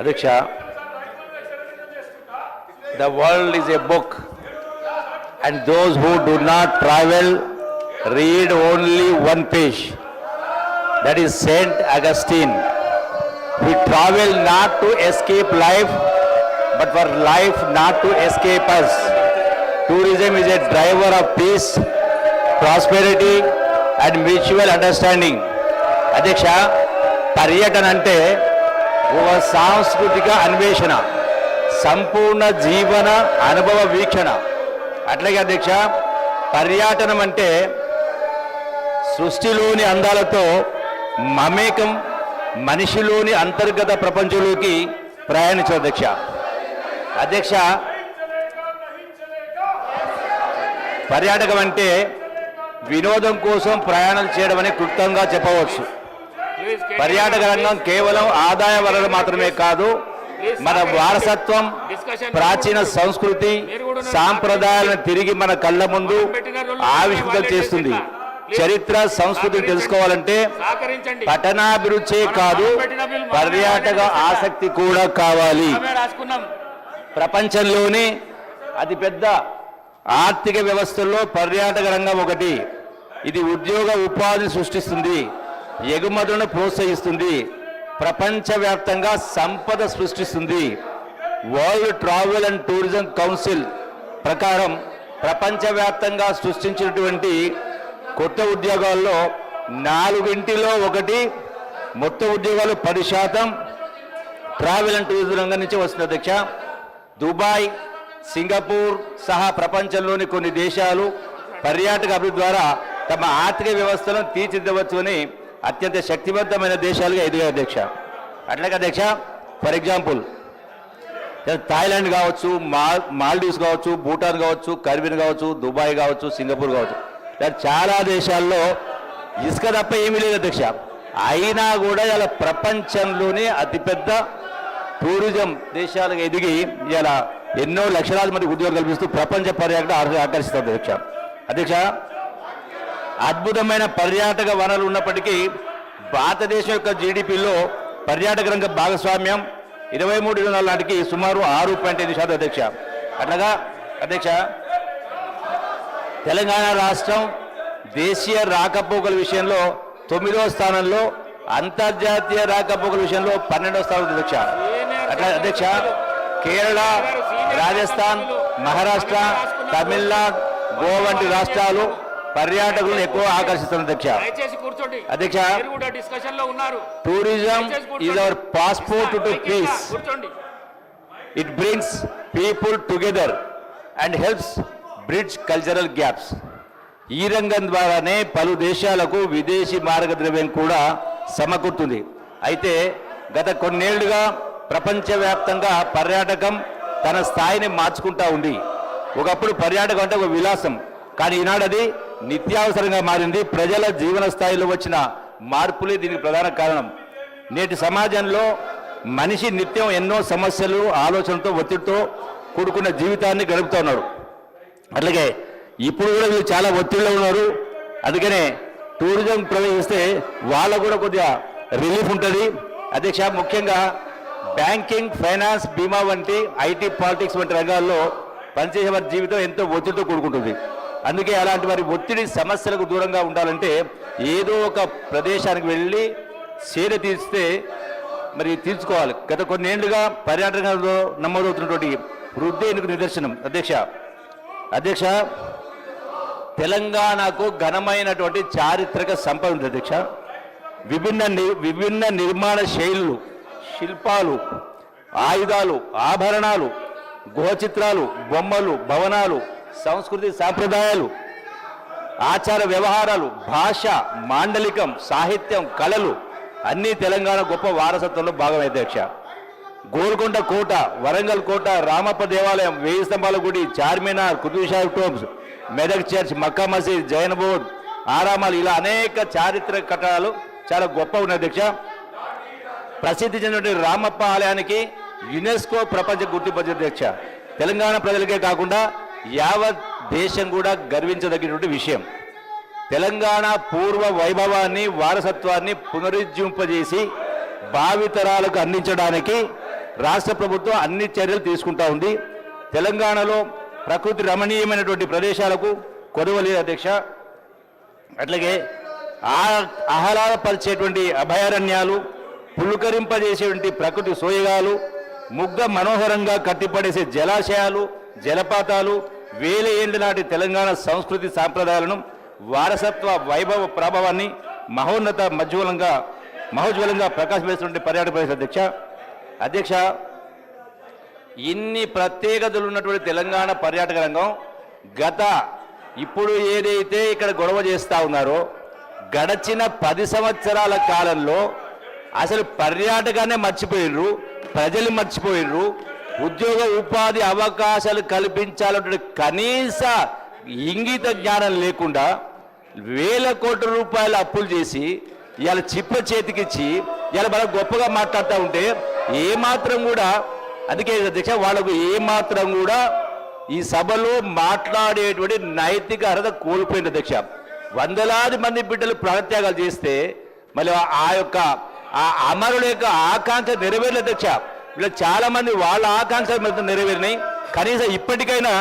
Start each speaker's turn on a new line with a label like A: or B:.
A: అధ్యక్ష the world is a book and those who do not travel read only one page that is saint augustine we travel not to escape life but for life not to escape us tourism is a driver of peace prosperity and mutual understanding అధ్యక్ష పర్యటన అంటే ఒక సాంస్కృతిక అన్వేషణ సంపూర్ణ జీవన అనుభవ వీక్షణ. అట్లాగే అధ్యక్ష పర్యాటనం అంటే సృష్టిలోని అందాలతో మమేకం మనిషిలోని అంతర్గత ప్రపంచంలోకి ప్రయాణించు అధ్యక్ష. అధ్యక్ష పర్యాటకం అంటే వినోదం కోసం ప్రయాణం చేయడం అని క్లుప్తంగా చెప్పవచ్చు. పర్యాటక రంగం కేవలం ఆదాయ వనరు మాత్రమే కాదు మన వారసత్వం ప్రాచీన సంస్కృతి సాంప్రదాయాలను తిరిగి మన కళ్ళ ముందు ఆవిష్కృతం చేస్తుంది. చరిత్ర సంస్కృతిని తెలుసుకోవాలంటే పట్టణాభిరుచే కాదు పర్యాటక ఆసక్తి కూడా కావాలి. ప్రపంచంలోనే అతిపెద్ద ఆర్థిక వ్యవస్థల్లో పర్యాటక రంగం ఒకటి. ఇది ఉద్యోగ ఉపాధిని సృష్టిస్తుంది. ఎగుమతులను ప్రోత్సహిస్తుంది. ప్రపంచవ్యాప్తంగా సంపద సృష్టిస్తుంది. World travel and tourism council ప్రకారం ప్రపంచవ్యాప్తంగా సృష్టించినటువంటి కొత్త ఉద్యోగాల్లో నాలుగింటిలో ఒకటి మొత్తం ఉద్యోగాలు పది శాతం. ట్రావెల్ అండ్ టూరిజం రంగం నుంచి వస్తుంది అధ్యక్ష. దుబాయ్ సింగపూర్ సహా ప్రపంచంలోని కొన్ని దేశాలు పర్యాటక అభివృద్ధి ద్వారా తమ ఆర్థిక వ్యవస్థలను తీర్చిదిద్దవచ్చు అని అత్యంత శక్తివంతమైన దేశాలుగా ఎదిగాయి అధ్యక్ష. అట్లాగే అధ్యక్ష ఫర్ ఎగ్జాంపుల్ థాయిలాండ్ కావచ్చు మాల్ మాల్డీవ్స్ కావచ్చు భూటాన్ కావచ్చు కర్బిన్ కావచ్చు దుబాయ్ కావచ్చు సింగపూర్ కావచ్చు. ఇలా చాలా దేశాల్లో ఇసుక తప్ప ఏమీ లేదు అధ్యక్ష. అయినా కూడా ఇలా ప్రపంచంలోనే అతిపెద్ద టూరిజం దేశాలకు ఎదిగి ఇలా ఎన్నో లక్షలాది మంది ఉద్యోగం కల్పిస్తూ ప్రపంచ పర్యాటక ఆకర్- ఆకర్షిస్తుంది అధ్యక్ష. అధ్యక్ష అద్భుతమైన పర్యాటక వనరులు ఉన్నప్పటికీ భారతదేశం యొక్క జీడిపిలో పర్యాటక రంగ భాగస్వామ్యం ఇరవై మూడు ఇరవై నాలుగు నాటికి సుమారు ఆరు పాయింట్ ఐదు శాతం అధ్యక్ష. అట్లాగా అధ్యక్ష తెలంగాణ రాష్ట్రం దేశీయ రాకపోకల విషయంలో తొమ్మిదవ స్థానంలో అంతర్జాతీయ రాకపోకల విషయంలో పన్నెండవ స్థానం అధ్యక్ష. అట్లా అధ్యక్ష కేరళ రాజస్థాన్ మహారాష్ట్ర తమిళనాడు గోవా వంటి రాష్ట్రాలు పర్యాటకులను ఎక్కువ ఆకర్షిస్తున్న అధ్యక్ష. అధ్యక్ష tourism is. Our passport to peace it brings people together and helps bridge cultural gaps ఈ రంగం ద్వారానే పలు దేశాలకు విదేశీ మార్గద్రవ్యం కూడా సమకూరుతుంది. అయితే గత కొన్నేళ్ళుగా ప్రపంచవ్యాప్తంగా పర్యాటకం తన స్థాయిని మార్చుకుంటా ఉంది. ఒకప్పుడు పర్యాటకం అంటే ఒక విలాసం. కానీ ఈనాడు అది నిత్యావసరంగా మారింది. ప్రజల జీవన స్థాయిలో వచ్చిన మార్పులే దీనికి ప్రధాన కారణం. నేటి సమాజంలో మనిషి నిత్యం ఎన్నో సమస్యలు ఆలోచనతో ఒత్తిడితో కూడుకున్న జీవితాన్ని గడుపుతూ అట్లాగే ఇప్పుడు కూడా వీళ్ళు చాలా ఒత్తిడిలో ఉన్నారు. అందుకనే టూరిజం ప్రవేశిస్తే వాళ్ళకు కూడా కొద్దిగా రిలీఫ్ ఉంటుంది. అధ్యక్ష ముఖ్యంగా బ్యాంకింగ్ ఫైనాన్స్ బీమా వంటి ఐటీ పాలిటిక్స్ వంటి రంగాల్లో పనిచేసే వారి జీవితం ఎంతో ఒత్తిడితో కూడుకుంటుంది. అందుకే అలాంటి వారి ఒత్తిడి సమస్యలకు దూరంగా ఉండాలంటే ఏదో ఒక ప్రదేశానికి వెళ్ళి చీర తీస్తే మరి తీర్చుకోవాలి. గత కొన్నేళ్ళుగా పర్యాటకంలో నమోదవుతున్నటువంటి వృద్ధి నిదర్శనం. అధ్యక్ష అధ్యక్ష తెలంగాణకు ఘనమైనటువంటి చారిత్రక సంపద ఉంది అధ్యక్ష. విభిన్న విభిన్న నిర్మాణ శైలులు శిల్పాలు ఆయుధాలు ఆభరణాలు గుహచిత్రాలు బొమ్మలు భవనాలు సంస్కృతి సాంప్రదాయాలు ఆచార వ్యవహారాలు భాష మాండలికం సాహిత్యం కళలు అన్నీ తెలంగాణ గొప్ప వారసత్వంలో భాగమే అధ్యక్ష. గోల్కొండ కోట వరంగల్ కోట రామప్ప దేవాలయం వేయి స్తంభాల గుడి Charminar Qutb Shahi tombs Medak church Mecca Masjid Jain Bodh ఆరామాలు ఇలా అనేక చారిత్రక కట్టడాలు చాలా గొప్ప ఉన్నాయి అధ్యక్ష. ప్రసిద్ధి చెందినటువంటి రామప్ప ఆలయానికి యునెస్కో ప్రపంచ గుర్తింపు అధ్యక్ష. తెలంగాణ ప్రజలకే కాకుండా యావత్ దేశం కూడా గర్వించదగినటువంటి విషయం. తెలంగాణ పూర్వ వైభవాన్ని వారసత్వాన్ని పునరుజ్జింపజేసి భావితరాలకు అందించడానికి రాష్ట్ర ప్రభుత్వం అన్ని చర్యలు తీసుకుంటా ఉంది. తెలంగాణలో ప్రకృతి రమణీయమైనటువంటి ప్రదేశాలకు కొదవలేదు అధ్యక్ష. అట్లాగే ఆహ్లాదపరిచేటువంటి అభయారణ్యాలు పులుకరింపజేసేటువంటి ప్రకృతి సోయగాలు ముగ్గ మనోహరంగా కట్టిపడేసే జలాశయాలు జలపాతాలు వేల ఏళ్ళ నాటి తెలంగాణ సంస్కృతి సాంప్రదాయాలను వారసత్వ వైభవ ప్రభావాన్ని మహోన్నత మజ్వలంగా మహోజ్వలంగా ప్రకాశిస్తున్నటువంటి పర్యాటక ప్రదేశ అధ్యక్ష. అధ్యక్ష ఇన్ని ప్రత్యేకతలు ఉన్నటువంటి తెలంగాణ పర్యాటక రంగం గత ఇప్పుడు ఏదైతే ఇక్కడ గొడవ చేస్తా ఉన్నారో గడచిన పది సంవత్సరాల కాలంలో అసలు పర్యాటకాన్ని మర్చిపోయినరు ప్రజలు మర్చిపోయినరు ఉద్యోగ ఉపాధి అవకాశాలు కల్పించాలంటే కనీస ఇంగిత జ్ఞానం లేకుండా వేల కోట్ల రూపాయలు అప్పులు చేసి ఇవాళ చిప్ప చేతికిచ్చి ఇవాళ మనం గొప్పగా మాట్లాడుతూ ఉంటే ఏమాత్రం కూడా అందుకే అధ్యక్ష వాళ్ళకు ఏమాత్రం కూడా ఈ సభలో మాట్లాడేటువంటి నైతిక అర్హత కోల్పోయింది అధ్యక్ష. వందలాది మంది బిడ్డలు ప్రాణత్యాగాలు చేస్తే మళ్ళీ ఆ యొక్క ఆ అమరుల యొక్క ఆకాంక్ష నెరవేరలేదు అధ్యక్ష. ఇలా చాలా మంది వాళ్ళ ఆకాంక్షలు నెరవేరినాయి. కనీసం ఇప్పటికైనా